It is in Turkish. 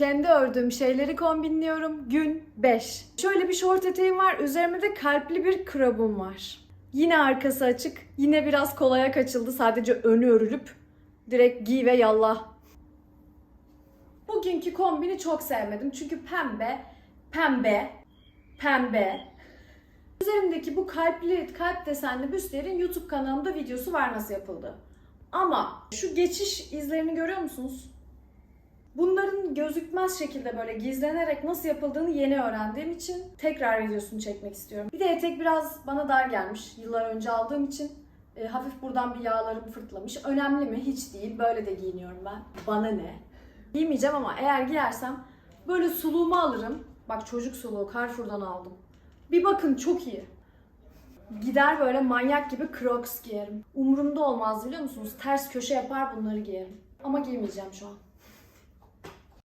Kendi ördüğüm şeyleri kombinliyorum. Gün 5. Şöyle bir şort eteğim var. Üzerimde de kalpli bir krabum var. Yine arkası açık. Yine biraz kolaya kaçıldı. Sadece önü örülüp direkt giy ve yallah. Bugünkü kombini çok sevmedim. Çünkü pembe, pembe, pembe. Üzerimdeki bu kalpli, kalp desenli büstlerin YouTube kanalımda videosu var nasıl yapıldı. Ama şu geçiş izlerini görüyor musunuz? Bunların gözükmez şekilde böyle gizlenerek nasıl yapıldığını yeni öğrendiğim için tekrar videosunu çekmek istiyorum. Bir de etek biraz bana dar gelmiş. Yıllar önce aldığım için e, hafif buradan bir yağlarım fırtlamış. Önemli mi? Hiç değil. Böyle de giyiniyorum ben. Bana ne? Giymeyeceğim ama eğer giyersem böyle suluğumu alırım. Bak çocuk suluğu Carrefour'dan aldım. Bir bakın çok iyi. Gider böyle manyak gibi crocs giyerim. Umurumda olmaz biliyor musunuz? Ters köşe yapar bunları giyerim. Ama giymeyeceğim şu an.